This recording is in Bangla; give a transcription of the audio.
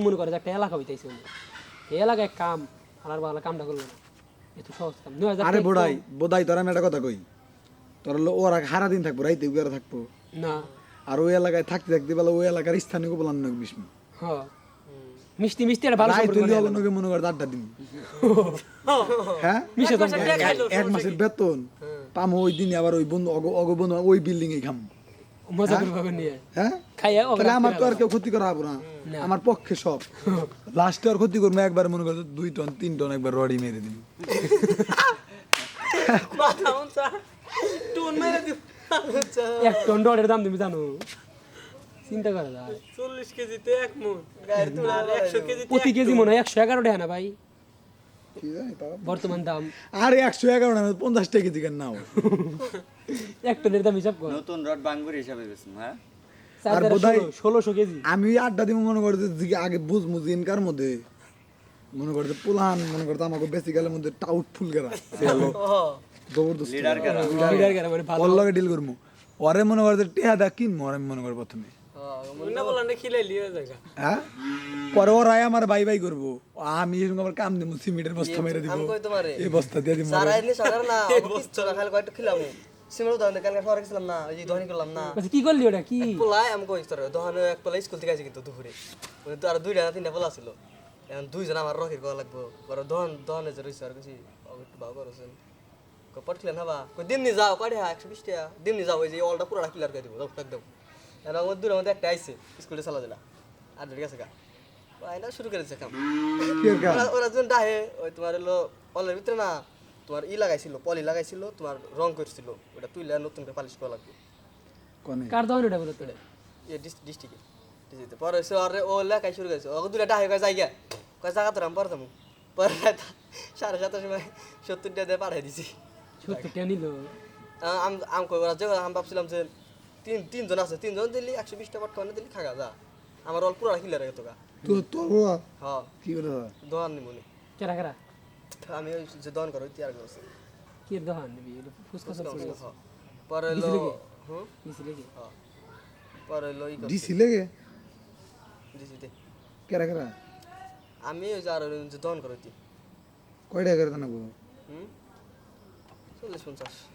মনে করে যে একটা এলাকা হইতেছে এই এলাকায় কাম আর বাংলা কামটা করল না। এত সহজ কাম। নয় হাজার আরে বোড়াই বোধাই তোর আমি একটা কথা কই? তোর হলো ওরা সারা দিন থাকব রাইতে উগারে থাকব। না। আর ওই এলাকায় থাকতে থাকতে বেলা ওই এলাকার স্থানীয় বলান নয় বিষ্ণু? হ। মিষ্টি মিষ্টি একটা ভালো সম্পর্ক তুই হলো নগে মনে কর আড্ডা দিন হ্যাঁ? মিশে তো এক- মাসের বেতন। পামো ওই দিনে আবার ওই বন্ধু অগ অগ বন্ধু ওই বিল্ডিং এ খাম। মজা করব নিয়ে। হ্যাঁ? খাইয়া তাহলে আমার তো আর কেউ ক্ষতি করা হবে না। আমার পক্ষে সব। লাস্টে আর ক্ষতি করব একবার মনে করো দুই টন তিন টন একবার রডি মেরে দিন এক টন ডরের দাম তুমি জানো? চিন্তা করা যায়। চল্লিশ কেজিতে এক মন। প্রতি কেজি মনে হয় একশো এগারো টাকা না ভাই। বর্তমান দাম? আরে একশো এগারো না পঞ্চাশ টাকা কেজি কেন নাও? এক টনের দাম হিসাব কর। নতুন রড বাঙ্গুর হিসাবে হ্যাঁ? আর বোধহয়- ষোলোশো কেজি। আমি আড্ডা দিব মনে করতে আগে বুঝ মুজি ইনকার মধ্যে। মনে করতে পুলান মনে করতে আমাকে বেশি গেলের মধ্যে টাউট ফুল গেরা। জবরদস্ত। লিডার কারা লিডার কেন মানে ভালো। ওর ডিল করব ওরে মনে করতে টেহা দা কিনবো আর আমি মনে করি প্রথমে। হ্যাঁ পরে ওরাই আমার বাই বাই করব। আমি আবার কাম দেবো সিমেন্টের বস্তা মেরে দিব আমি কই তোমারে? এই বস্তা দিয়ে দিব না কিচ্ছু না কয়টা সিমের উদাহরণ কালকে শহরে গেছিলাম না ওই যে দহনি করলাম না। আচ্ছা, কি করলি ওটা? কি? পোলাই আমি কই তোর দহনে এক পোলা স্কুল থেকে কিন্তু দুপুরে। তো আর দুইটা না তিনটা পোলা ছিল। এখন দুইজন আমার রকির করা লাগবো। পরে দহন দহনে যে রয়েছে আর কিছু একটু ভাও করছেন। পটখিলেন হবা? কই দিমনি যাও টাকা একশো বিশ টাকা। দিমনি যাও ওই যে অলটা পুরোটা ক্লিয়ার করে দিব আমার দূরের মধ্যে একটা আইছে স্কুলে চালা দিলা। আর আছে গা। আইনা শুরু করেছে কাম। কি আর কাম? ওরা- ওরা যখন ডাহে ওই তোমার হলো অলের ভিতরে না তোমার ই লাগাইছিল পলি লাগাইছিল তোমার রং করছিল। ওটা তুইলে নতুন করে পালিশ করা লাগবে। কার ওটা বলো তো ডিস্ট্রিক্টে ডিস্ট্রিক্টে। পরে সে আর ও লেখাই শুরু করেছে। ওকে দুটা ডাহে কয় জায়গা কয় জায়গা তোর আমি পরে সাড়ে সাতটার সময় সত্তর টাকা দিয়ে পাঠাই দিছি। সত্তর টাকা নিল? আ- আম আম কই ওরা যে আমি ভাবছিলাম যে তিন তিনজন আছে। তিনজন দিলি একশো বিশ টাকা পটকা দিলি খাগা যা। আমার অল পুরা কিলার গেতো গা। তো তোর হ্যাঁ কি করে দাদা দোকান নিমুনি কেরা কেরা? আমি ওই যে দোকান করো তিয়ার করছি কি দহন নিবি? ফুসকা সব করে হ্যাঁ। পরে কি? হুম? নিছিলি কি? হ্যাঁ। পরে ই দিছি লেগে দিছি দে। কেরা কেরা? আমি ওই যে আর যে দোকান করো কয়টা করে জানাব হুম? চল্লিশ পঞ্চাশ।